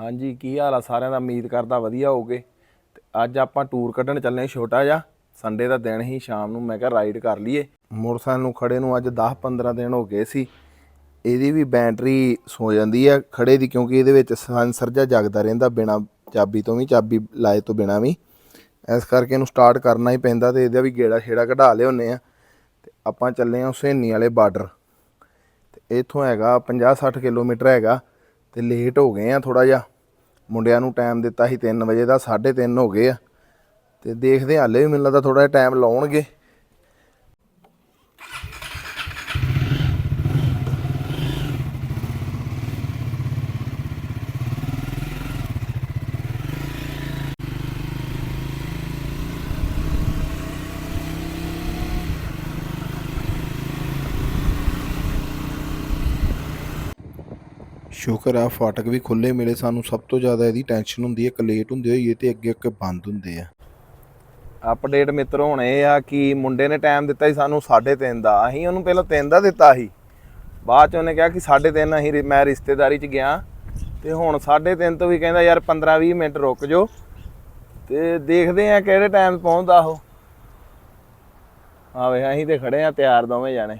ਹਾਂਜੀ, ਕੀ ਹਾਲ ਆ? ਸਾਰਿਆਂ ਦਾ ਉਮੀਦ ਕਰਦਾ ਵਧੀਆ ਹੋਗੇ ਤੇ ਅੱਜ ਆਪਾਂ ਟੂਰ ਕੱਢਣ ਚੱਲੇ ਛੋਟਾ ਜਿਹਾ। ਸੰਡੇ ਦਾ ਦਿਨ ਹੀ ਸ਼ਾਮ ਨੂੰ ਮੈਂ ਕਿਹਾ ਰਾਈਡ ਕਰ ਲਈਏ। ਮੋਟਰਸਾਈਕਲ ਨੂੰ ਖੜੇ ਨੂੰ ਅੱਜ 10-15 ਦਿਨ ਹੋ ਗਏ ਸੀ। ਇਹਦੀ ਵੀ ਬੈਟਰੀ ਸੋ ਜਾਂਦੀ ਆ ਖੜੇ ਦੀ, ਕਿਉਂਕਿ ਇਹਦੇ ਵਿੱਚ ਸੈਂਸਰ ਜਿਹਾ ਜਗਦਾ ਰਹਿੰਦਾ ਬਿਨਾ ਚਾਬੀ ਤੋਂ ਵੀ, ਚਾਬੀ ਲਾਏ ਤੋਂ ਬਿਨਾ ਵੀ। ਇਸ ਕਰਕੇ ਇਹਨੂੰ ਸਟਾਰਟ ਕਰਨਾ ਹੀ ਪੈਂਦਾ ਤੇ ਇਹਦਾ ਵੀ ਗੇੜਾ ਛੇੜਾ ਕਢਾ ਲਿਆਉਂਦੇ ਆ। ਤੇ ਆਪਾਂ ਚੱਲੇ ਆ ਹੁਸੈਨੀ ਵਾਲੇ ਬਾਰਡਰ। ਤੇ ਇੱਥੋਂ ਹੈਗਾ 50-60 ਕਿਲੋਮੀਟਰ ਹੈਗਾ। ਤੇ ਲੇਟ ਹੋ ਗਏ ਆ ਥੋੜਾ ਜਿਹਾ। ਮੁੰਡਿਆਂ ਨੂੰ ਟਾਈਮ ਦਿੱਤਾ ਸੀ 3 ਵਜੇ ਦਾ 3:30 ਹੋ ਗਏ ਆ। ਤੇ ਦੇਖਦੇ ਹਾਂ, ਹਾਲੇ ਵੀ ਮੈਨੂੰ ਲੱਗਦਾ ਥੋੜਾ ਜਿਹਾ ਟਾਈਮ ਲਾਉਣਗੇ। ਸ਼ੁਕਰ ਆ, ਫਾਟਕ ਵੀ ਖੁੱਲੇ ਮਿਲੇ ਸਾਨੂੰ, ਸਭ ਤੋਂ ਜ਼ਿਆਦਾ ਇਹਦੀ ਟੈਨਸ਼ਨ ਹੁੰਦੀ ਹੈ ਕਿ ਲੇਟ ਹੁੰਦੇ ਹੋਈਏ ਤੇ ਅੱਗੇ ਅੱਗੇ ਬੰਦ ਹੁੰਦੇ ਆ। ਅਪਡੇਟ ਮਿੱਤਰ, ਹੁਣ ਇਹ ਆ ਕਿ ਮੁੰਡੇ ਨੇ ਟਾਈਮ ਦਿੱਤਾ ਸੀ ਸਾਨੂੰ 3:30 ਦਾ। ਅਸੀਂ ਉਹਨੂੰ ਪਹਿਲਾਂ 3 ਦਾ ਦਿੱਤਾ ਸੀ। ਬਾਅਦ ਚ ਉਹਨੇ ਕਿਹਾ ਕਿ 3:30 ਅਸੀਂ ਮੈਂ ਰਿਸ਼ਤੇਦਾਰੀ ਚ ਗਿਆ। ਤੇ ਹੁਣ 3:30 ਤੋਂ ਵੀ ਕਹਿੰਦਾ, ਯਾਰ 15-20 ਮਿੰਟ ਰੁਕ ਜਾਓ। ਤੇ ਦੇਖਦੇ ਆ ਕਿਹੜੇ ਟਾਈਮ ਪਹੁੰਚਦਾ ਉਹ। ਆਵੇ ਅਸੀਂ ਤੇ ਖੜੇ ਆ ਤਿਆਰ ਦੋਵੇਂ ਜਾਣੇ।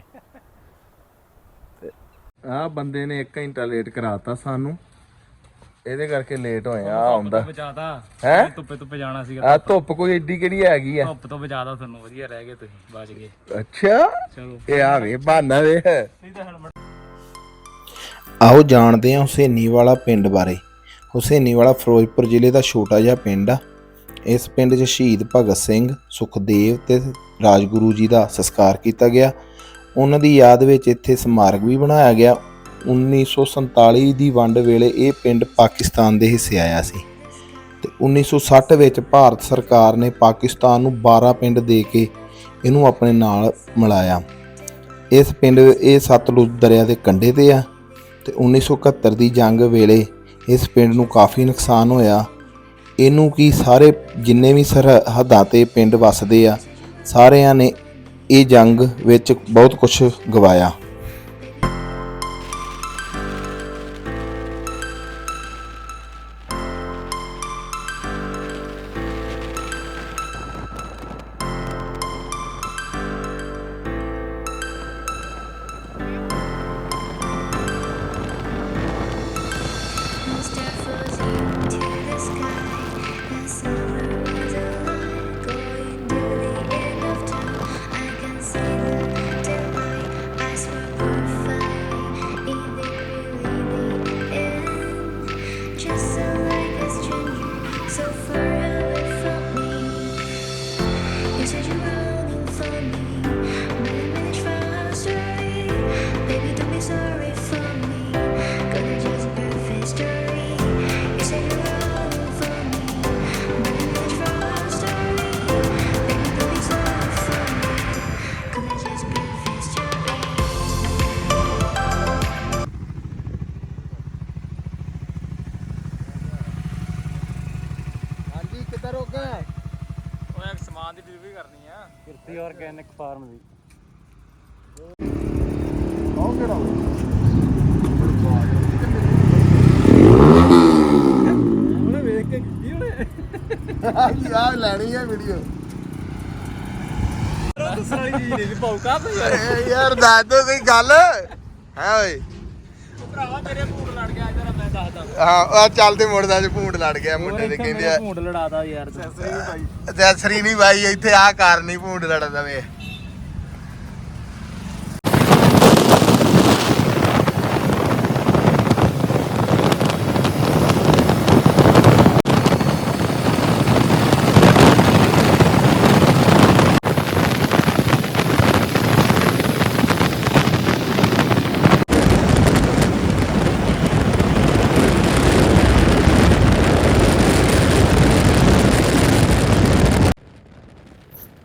ਆ ਬੰਦੇ ਨੇ 1 ਘੰਟਾ ਲੇਟ ਕਰਾਤਾ ਸਾਨੂੰ। ਇਹਦੇ ਕਰਕੇ ਲੇਟ ਹੋਏ ਆ ਆਉਂਦਾ। ਬਚਾਤਾ। ਹੈ? ਧੁੱਪੇ ਧੁੱਪੇ ਜਾਣਾ ਸੀਗਾ ਆ ਧੁੱਪ। ਕੋਈ ਏਡੀ ਕਿਹੜੀ ਹੈਗੀ ਆ? ਧੁੱਪ ਤੋਂ ਬਚਾਤਾ ਤੁਹਾਨੂੰ ਵਧੀਆ ਰਹਿ ਗਏ ਤੁਸੀਂ ਬਚ ਗਏ। ਅੱਛਾ? ਚਲੋ। ਇਹ ਆ ਵੇ ਬਹਾਨਾ ਵੇ। ਨਹੀਂ ਤਾਂ ਹੁਣ ਆਓ ਜਾਣਦੇ ਹਾਂ ਹੁਸੈਨੀ ਵਾਲਾ ਪਿੰਡ ਬਾਰੇ। ਹੁਸੈਨੀ ਵਾਲਾ ਫਿਰੋਜ਼ਪੁਰ ਜ਼ਿਲ੍ਹੇ ਦਾ ਛੋਟਾ ਜਿਹਾ ਪਿੰਡ ਆ। ਇਸ ਪਿੰਡ 'ਚ ਸ਼ਹੀਦ ਭਗਤ ਸਿੰਘ ਸੁਖਦੇਵ ਤੇ ਰਾਜਗੁਰੂ ਜੀ ਦਾ ਸੰਸਕਾਰ ਕੀਤਾ ਗਿਆ। ਉਹਨਾਂ ਦੀ ਯਾਦ ਵਿੱਚ ਇੱਥੇ ਸਮਾਰਕ ਵੀ ਬਣਾਇਆ ਗਿਆ। 1947 ਦੀ ਵੰਡ ਵੇਲੇ ਇਹ ਪਿੰਡ ਪਾਕਿਸਤਾਨ ਦੇ ਹਿੱਸੇ ਆਇਆ ਸੀ। ਤੇ 1960 ਵਿੱਚ ਭਾਰਤ ਸਰਕਾਰ ਨੇ ਪਾਕਿਸਤਾਨ ਨੂੰ 12 ਪਿੰਡ ਦੇ ਕੇ ਇਹਨੂੰ ਆਪਣੇ ਨਾਲ ਮਿਲਾਇਆ। ਇਸ ਪਿੰਡ, ਇਹ ਸਤਲੁਜ ਦਰਿਆ ਦੇ ਕੰਢੇ ਤੇ ਆ ਤੇ 1971 ਦੀ ਜੰਗ ਵੇਲੇ ਇਸ ਪਿੰਡ ਨੂੰ ਕਾਫੀ ਨੁਕਸਾਨ ਹੋਇਆ। ਇਹਨੂੰ ਕੀ ਸਾਰੇ ਜਿੰਨੇ ਵੀ ਸਰਹੱਦਾਂ ਤੇ ਪਿੰਡ ਵੱਸਦੇ ਆ, ਸਾਰਿਆਂ ਨੇ ਇਹ ਜੰਗ ਵਿੱਚ ਬਹੁਤ ਕੁਝ ਗਵਾਇਆ। ਦੀ ਡਿਲੀਵਰੀ ਕਰਨੀ ਆ। ਕਿਰਤੀ ਆਰਗੈਨਿਕ ਫਾਰਮ ਦੀ। ਆਓ ਕਿਹੜਾ ਉਹਨੇ ਵੇਖ ਕੇ ਕੀ ਉਹਨੇ। ਆ ਲੈਣੀ ਹੈ ਵੀਡੀਓ ਸਾਰੀ ਚੀਜ਼ ਨਹੀਂ ਤੇ ਯਾਰ। ਯਾਰ ਦੱਸ ਦੋ ਕੋਈ ਗੱਲ। ਹੈ ਓਏ। ਭਰਾਵਾ ਤੇਰੇ ਭੂੰਡ ਲੜ ਗਿਆ ਜਰਾ ਮੈਂ ਦੱਸਦਾ ਹਾਂ ਆ ਚੱਲਦੇ ਮੁੜਦਾ ਚ ਭੂੰਡ ਲੜ ਗਿਆ ਮੁੰਡੇ ਦੇ ਕਹਿੰਦੇ ਆ ਭੂੰਡ ਲੜਾਦਾ ਯਾਰ। ਸੈਸਰੀ ਭਾਈ। ਤੇ ਅਸਰੀ ਨਹੀਂ ਬਾਈ ਇੱਥੇ ਆ ਕਾਰ ਨਹੀਂ ਭੂੰਡ ਦਵੇ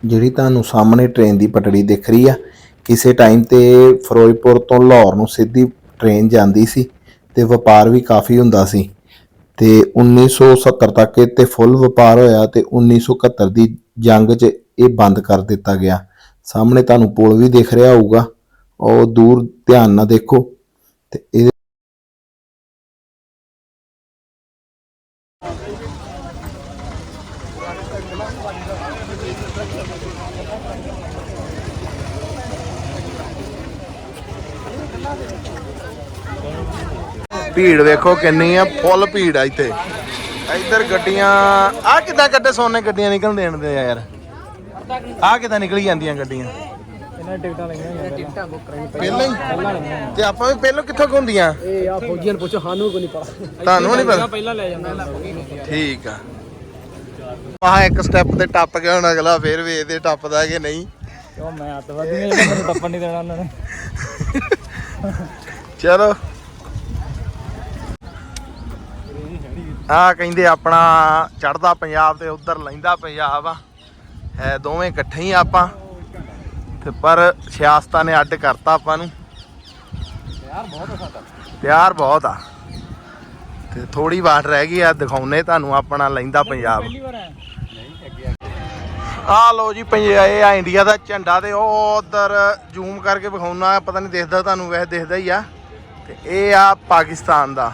ਜਿਹੜੀ ਤੁਹਾਨੂੰ ਸਾਹਮਣੇ ਟ੍ਰੇਨ ਦੀ ਪਟੜੀ ਦਿਖ ਰਹੀ ਆ, ਕਿਸੇ ਟਾਈਮ ਤੇ ਫਿਰੋਜ਼ਪੁਰ ਤੋਂ ਲਾਹੌਰ ਨੂੰ ਸਿੱਧੀ ਟ੍ਰੇਨ ਜਾਂਦੀ ਸੀ ਤੇ ਵਪਾਰ ਵੀ ਕਾਫੀ ਹੁੰਦਾ ਸੀ ਤੇ 1970 ਤੱਕ ਇਹ ਫੁੱਲ ਵਪਾਰ ਹੋਇਆ ਤੇ 1971 ਦੀ ਜੰਗ 'ਚ ਇਹ ਬੰਦ ਕਰ ਦਿੱਤਾ ਗਿਆ। ਸਾਹਮਣੇ ਤੁਹਾਨੂੰ ਪੁਲ ਵੀ ਦਿਖ ਰਿਹਾ ਹੋਊਗਾ, ਉਹ ਦੂਰ ਧਿਆਨ ਨਾਲ ਦੇਖੋ ਤੇ ਇਹ ਭੀੜ ਵੇਖੋ ਕਿੰਨੀ ਆ, ਫੁੱਲ ਭੀੜ ਆ ਇੱਥੇ। ਇੱਧਰ ਗੱਡੀਆਂ ਆ ਕਿੱਦਾਂ ਕੱਢੇ ਸੋਨੇ ਗੱਡੀਆਂ ਨਿਕਲ ਦੇਣ ਦੇ ਯਾਰ। ਆ ਕਿੱਦਾਂ ਨਿਕਲੀ ਜਾਂਦੀਆਂ ਗੱਡੀਆਂ। ਇਹਨਾਂ ਟਿਕਟਾਂ ਲਈਆਂ ਟਿਕਟਾਂ ਬੁੱਕ ਕਰਾਈ ਪਹਿਲਾਂ ਹੀ। ਤੇ ਆਪਾਂ ਵੀ ਪਹਿਲਾਂ ਕਿੱਥੋਂ ਹੁੰਦੀਆਂ ਇਹ ਆ ਫੌਜੀਆਂ ਨੂੰ ਪੁੱਛੋ ਸਾਨੂੰ ਕੋਈ ਨਹੀਂ ਪਤਾ। ਤੁਹਾਨੂੰ ਨਹੀਂ ਪਤਾ ਪਹਿਲਾਂ ਲੈ ਜਾਂਦਾ ਠੀਕ ਆ। ਆਹ ਇੱਕ ਸਟੈਪ ਤੇ ਟੱਪ ਗਿਆ ਹੁਣ ਅਗਲਾ, ਫੇਰ ਵੇਖਦੇ ਟੱਪਦਾ ਕਿ ਨਹੀਂ। ਕਿਉਂ ਮੈਂ ਅੱਤਵਾਦੀਆਂ ਜਿਹੜਾ ਟੱਪਣ ਨਹੀਂ ਦੇਣਾ ਉਹਨਾਂ ਨੇ। ਚਲੋ। ਆ ਕਹਿੰਦੇ ਆਪਣਾ ਚੜਦਾ ਪੰਜਾਬ ਤੇ ਉਧਰ ਲੈਂਦਾ ਪੰਜਾਬ ਆ। ਹੈ ਦੋਵੇਂ ਇਕੱਠੇ ਹੀ ਆ ਆਪਾਂ। ਤੇ ਪਰ ਸਿਆਸਤਾਂ ਨੇ ਅੱਡ ਕਰਤਾ ਆਪਾਂ ਨੂੰ। ਯਾਰ ਬਹੁਤ ਸਾਡਾ। ਪਿਆਰ ਬਹੁਤ ਆ। ਤੇ ਥੋੜੀ ਬਾਤ ਰਹਿ ਗਈ ਆ ਦਿਖਾਉਨੇ ਤੁਹਾਨੂੰ ਆਪਣਾ ਲੈਂਦਾ ਪੰਜਾਬ। ਪਹਿਲੀ ਵਾਰ ਆਇਆ। ਨਹੀਂ ਅੱਗੇ ਆ ਲੋ ਜੀ ਪੰਜਾਬ ਇਹ ਆ ਇੰਡੀਆ ਦਾ ਝੰਡਾ ਤੇ ਉਹ ਉਧਰ ਜ਼ੂਮ ਕਰਕੇ ਵਿਖਾਉਣਾ, ਪਤਾ ਨਹੀਂ ਦਿਖਦਾ ਤੁਹਾਨੂੰ, ਵੈਸੇ ਦਿਖਦਾ ਹੀ ਆ। ਤੇ ਇਹ ਆ ਪਾਕਿਸਤਾਨ ਦਾ।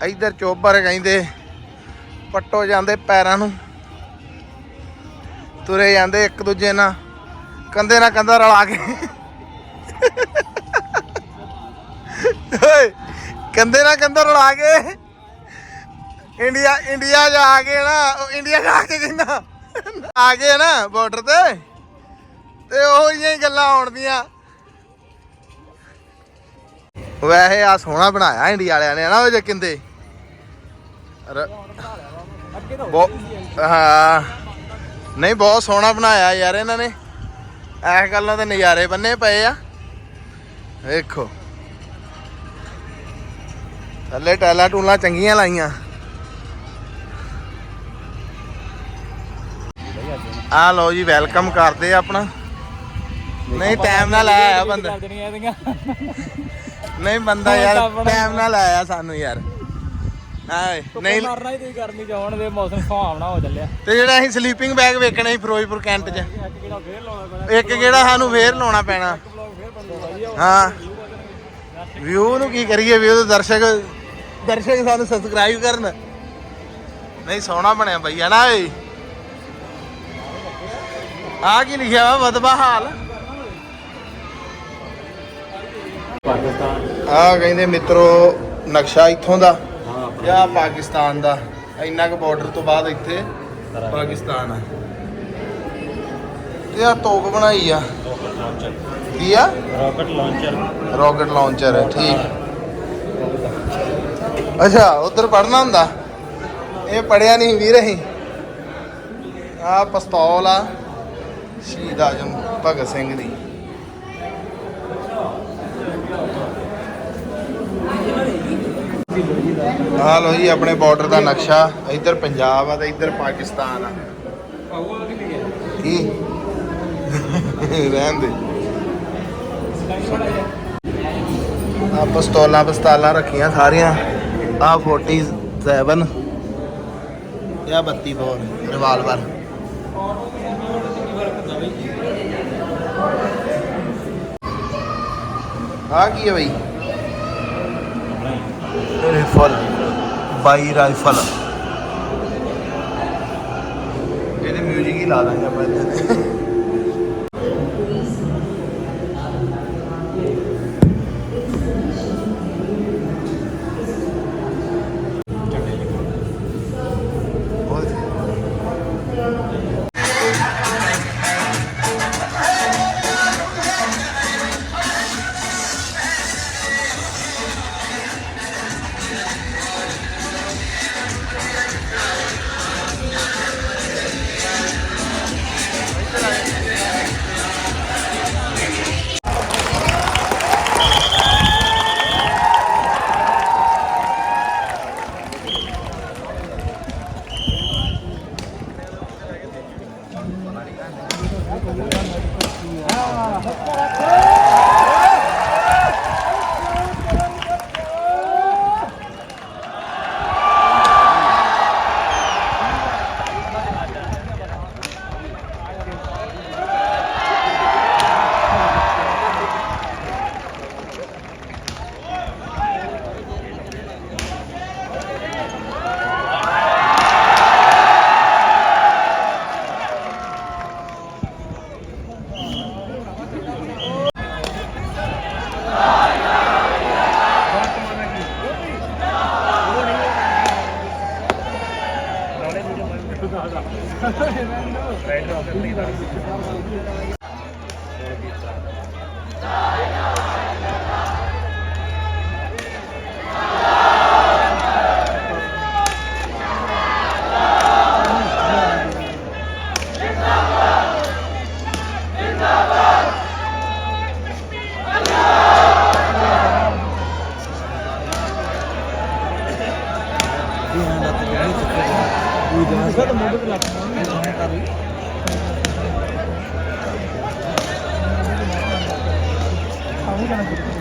ਤੇ ਇਧਰ ਚੋਬਰ ਕਹਿੰਦੇ, ਪੱਟੋ ਜਾਂਦੇ ਪੈਰਾਂ ਨੂੰ। ਤੁਰੇ ਜਾਂਦੇ ਇੱਕ ਦੂਜੇ ਨਾਲ। ਕੰਧੇ ਨਾਲ ਕੰਧਾ ਰਲਾ ਕੇ। ਓਏ, ਕੰਧੇ ਨਾਲ ਕੰਧਾ ਰਲਾ ਕੇ। ਇੰਡੀਆ ਇੰਡੀਆ ਜਾ ਕੇ ਨਾ ਇੰਡੀਆ ਜਾ ਕੇ ਕਹਿੰਦਾ। ਆ ਗਏ ਨਾ ਬਾਰਡਰ ਤੇ। ਤੇ ਉਹ ਜਿਹੀਆਂ ਹੀ ਗੱਲਾਂ ਆਉਣਦੀਆਂ ਵੈਸੇ ਆ ਸੋਹਣਾ ਬਣਾਇਆ ਇੰਡੀਆ ਵਾਲਿਆਂ ਨੇ ਨਾ ਉਹ ਜੇ ਕਿੰਦੇ? ਹਾਂ। ਨਹੀਂ, ਬਹੁਤ ਸੋਹਣਾ ਬਣਾਇਆ ਯਾਰ ਇਹਨਾਂ ਨੇ। ਐਸ ਗੱਲਾਂ ਤੇ ਨਜ਼ਾਰੇ ਬੰਨੇ ਪਏ ਆ। ਵੇਖੋ। ਥੱਲੇ ਟੈਲਾ ਟੂਲਾਂ ਚੰਗੀਆਂ ਲਾਈਆਂ। ਆ ਲਓ ਜੀ ਵੈਲਕਮ ਕਰਦੇ ਆ ਆਪਣਾ। ਨਹੀਂ ਟਾਈਮ ਨਾਲ ਆਇਆ ਬੰਦਾ। ਨਹੀਂ ਬੰਦਾ ਯਾਰ ਟਾਈਮ ਨਾਲ ਆਇਆ ਸਾਨੂੰ ਯਾਰ। ਨਹੀਂ ਮਾਰਨਾ ਹੀ ਤੁਸੀਂ ਗਰਮੀ ਚ ਦੇ ਮੌਸਮ ਸੁਹਾਵਣਾ ਹੋ ਚੱਲਿਆ। ਤੇ ਜਿਹੜਾ ਅਸੀਂ ਸਲੀਪਿੰਗ ਬੈਗ ਵੇਖਣਾ ਸੀ ਫਿਰੋਜ਼ਪੁਰ ਕੈਂਟ 'ਚ। ਇੱਕ ਕਿਹੜਾ ਸਾਨੂੰ ਫੇਰ ਲਾਉਣਾ ਪੈਣਾ। ਹਾਂ ਵਿਊ ਨੂੰ ਕੀ ਕਰੀਏ ਵਿਊ ਦੇ ਦਰਸ਼ਕ ਦਰਸ਼ਕ ਸਾਨੂੰ ਸਬਸਕ੍ਰਾਈਬ ਕਰਨ। ਨਹੀਂ ਸੋਹਣਾ ਬਣਿਆ ਬਈ ਹੈ ਨਾ ਏ ਆ ਕੀ ਲਿਖਿਆ ਵਾ? ਵਦਬਾ ਹਾਲ। ਪਾਕਿਸਤਾਨ ਆ ਕਹਿੰਦੇ ਮਿੱਤਰੋ ਨਕਸ਼ਾ ਇੱਥੋਂ ਦਾ ਜਾਂ ਪਾਕਿਸਤਾਨ ਦਾ। ਇੰਨਾ ਕੁ ਬਾਰਡਰ ਤੋਂ ਬਾਅਦ ਇੱਥੇ ਪਾਕਿਸਤਾਨ ਆ। ਤੇ ਆ ਤੋਪ ਬਣਾਈ ਆ। ਕੀ ਆ? ਰਾਕਟ ਲਾਂਚਰ ਰਾਕਟ ਲਾਂਚਰ ਹੈ ਠੀਕ। ਅੱਛਾ ਉਧਰ ਪੜਨਾ ਹੁੰਦਾ? ਇਹ ਪੜਿਆ ਨਹੀਂ ਵੀਰ ਅਸੀਂ। ਆ ਪਿਸਤੌਲ ਆ। ਸ਼ਹੀਦ ਆਜਮ ਭਗਤ ਸਿੰਘ ਦੀ। ਆ ਲੋ ਜੀ, ਆਪਣੇ ਬਾਰਡਰ ਦਾ ਨਕਸ਼ਾ। ਇੱਧਰ ਪੰਜਾਬ ਆ ਤੇ ਇੱਧਰ ਪਾਕਿਸਤਾਨ ਆ। ਕੀ? ਰਹਿਣ ਦੇ। ਆ ਪਿਸਤੌਲਾਂ, ਪਿਸਤਾਲਾਂ ਰੱਖੀਆਂ ਸਾਰੀਆਂ। ਆ 47 ਜਾਂ 32 ਬੋਰ ਰਿਵਾਲਵਰ ਆ ਕੀ ਹੈ ਬਈ? ਰਾਈਫਲ ਬਾਈ ਰਾਈਫਲ ਇਹਦੇ ਮਿਊਜ਼ਿਕ ਹੀ ਲਾ ਦਾਂਗੇ ਆਪਾਂ ਇਹਦੇ Right எனக்கு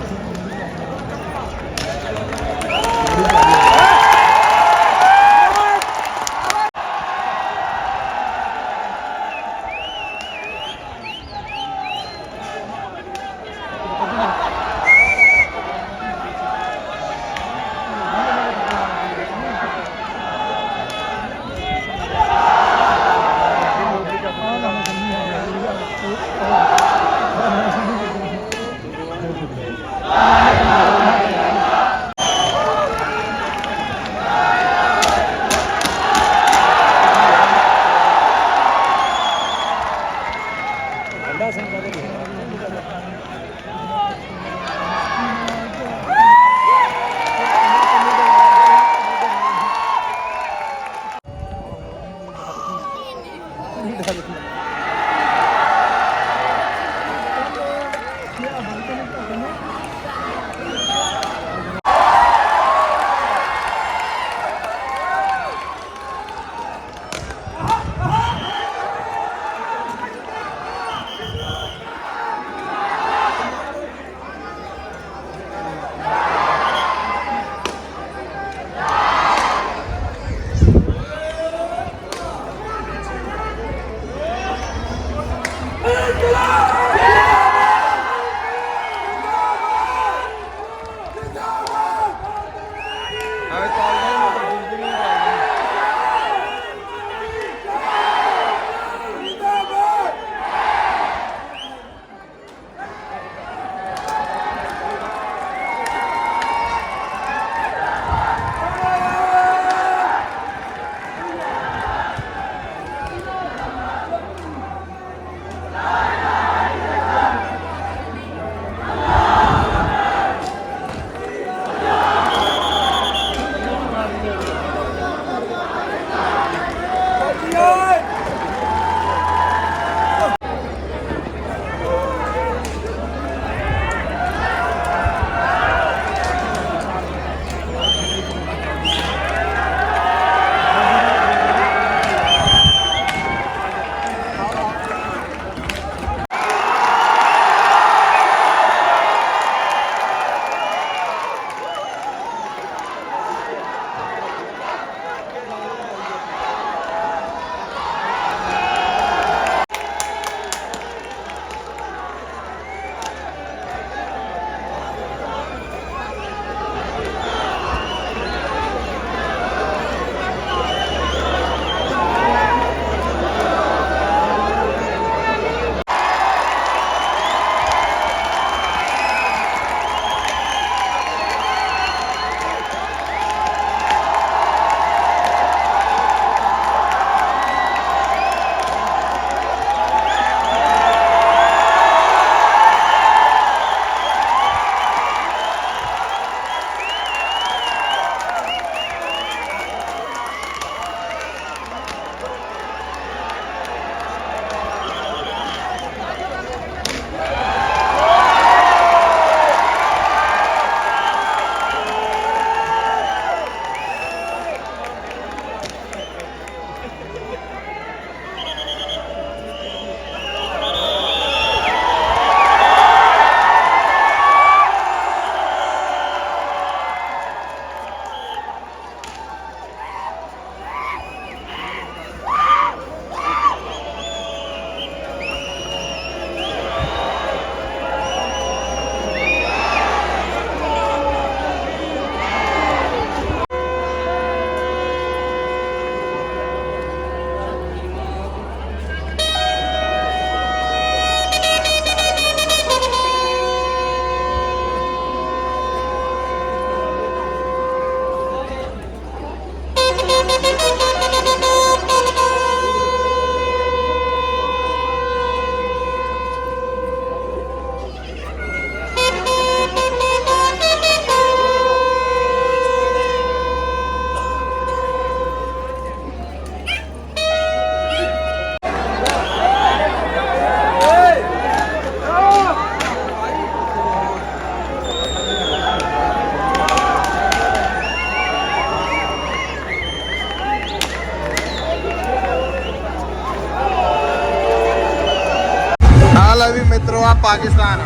ਪਾਕਿਸਤਾਨ।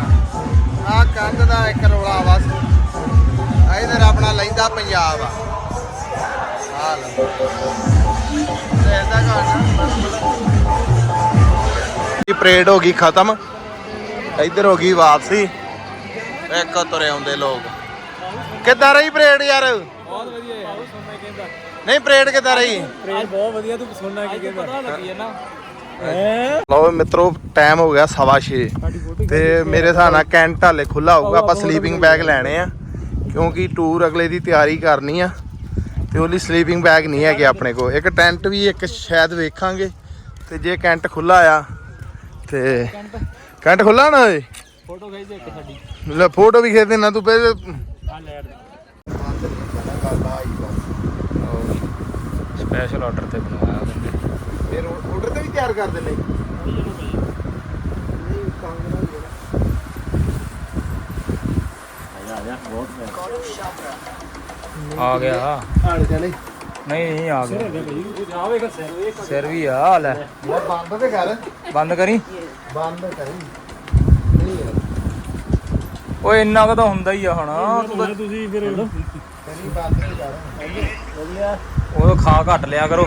ਆ ਕੰਧ ਦਾ ਇੱਕ ਰੋਲਾ ਬਸ ਇਧਰ ਆਪਣਾ ਲੈਂਦਾ ਪੰਜਾਬ ਆ। ਆ ਲਓ ਤੇ ਇਹਦਾ ਘਰ ਪਰੇਡ ਹੋ ਗਈ ਖਤਮ। ਇੱਧਰ ਹੋ ਗਈ ਵਾਪਸੀ। ਇੱਕ ਤੁਰੇ ਆਉਂਦੇ ਲੋਕ। ਕਿੱਦਾਂ ਰਹੀ ਪਰੇਡ ਯਾਰ? ਬਹੁਤ ਵਧੀਆ ਨਹੀਂ ਪਰੇਡ ਕਿੱਦਾਂ ਰਹੀ? ਟ੍ਰੇਨ ਬਹੁਤ ਵਧੀਆ ਤੂੰ ਸੁਣਨਾ ਕੀ ਕਹਿੰਦਾ। ਪਤਾ ਲੱਗੀ ਹੈ ਨਾ। ਲਓ ਮਿੱਤਰੋ ਟਾਈਮ ਹੋ ਗਿਆ ਸਵਾ ਛੇ। ਤੇ ਮੇਰੇ ਹਿਸਾਬ ਨਾਲ ਕੈਂਟ ਹਾਲੇ ਖੁੱਲਾ ਹੋਊਗਾ ਆਪਾਂ ਸਲੀਪਿੰਗ ਬੈਗ ਲੈਣੇ ਆ। ਕਿਉਂਕਿ ਟੂਰ ਅਗਲੇ ਦੀ ਤਿਆਰੀ ਕਰਨੀ ਆ ਤੇ ਉਹਲੀ ਸਲੀਪਿੰਗ ਬੈਗ ਨਹੀਂ ਹੈਗੇ ਆਪਣੇ ਕੋਲ। ਇੱਕ ਟੈਂਟ ਵੀ ਇੱਕ ਸ਼ਾਇਦ ਵੇਖਾਂਗੇ। ਤੇ ਜੇ ਕੈਂਟ ਖੁੱਲਾ ਆ ਤੇ ਕੈਂਟ? ਖੁੱਲਾ ਨਾ ਓਏ? ਫੋਟੋ ਖਿੱਚ ਦੇ ਇੱਕ ਸਾਡੀ। ਲੈ ਫੋਟੋ ਵੀ ਖੇਚ ਦੇਣਾ ਤੂੰ ਪਹਿਲੇ ਆ। ਲੈਟ ਸਪੈਸ਼ਲ ਆਰਡਰ ਤੇ ਬਣਵਾਇਆ ਬੰਦੇ ਫਿਰ ਆਰਡਰ ਤੇ ਵੀ ਤਿਆਰ ਕਰ ਦਿੰਦੇ। ਆ ਗਿਆ। ਆੜ ਚਲੇ ਨਹੀਂ ਨਹੀਂ ਆ ਗਿਆ। ਸਿਰ ਵੀ ਆ ਲੈ। ਯਾਰ ਬੰਦ ਤੇ ਕਰ। ਬੰਦ ਕਰੀ? ਬੰਦ ਕਰੀ। ਨਹੀਂ ਯਾਰ ਓਏ ਇੰਨਾ ਕੁ ਤਾਂ ਹੁੰਦਾ ਹੀ ਆ ਹੁਣ। ਤੂੰ ਤਾਂ ਤੁਸੀਂ ਫਿਰ ਕਰੀ ਬੰਦ ਤੇ ਕਰ ਉਹ ਤਾਂ ਖਾ ਘੱਟ ਲਿਆ ਕਰੋ।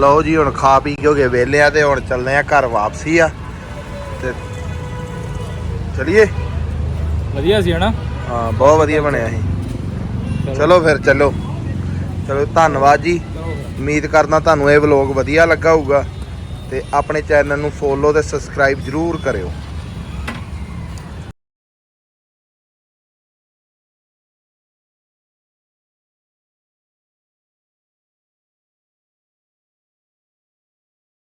ਲਓ ਜੀ। ਹੁਣ ਖਾ ਪੀ ਕੇ ਹੋ ਗਏ ਵਿਹਲੇ ਆ ਤੇ ਹੁਣ ਚੱਲਦੇ ਆ ਘਰ ਵਾਪਸੀ ਆ। ਤੇ ਚਲਿਏ? ਵਧੀਆ ਸੀ ਹਨਾ? ਹਾਂ ਬਹੁਤ ਵਧੀਆ ਬਣਿਆ ਸੀ। ਚਲੋ। ਫਿਰ ਚਲੋ। ਚਲੋ ਧੰਨਵਾਦ ਜੀ। ਉਮੀਦ ਕਰਦਾ ਤੁਹਾਨੂੰ ਇਹ ਵਲੌਗ ਵਧੀਆ ਲੱਗਾ ਹੋਊਗਾ। ਤੇ ਆਪਣੇ ਚੈਨਲ ਨੂੰ ਫੋਲੋ ਤੇ ਸਬਸਕ੍ਰਾਈਬ ਜਰੂਰ ਕਰਿਓ।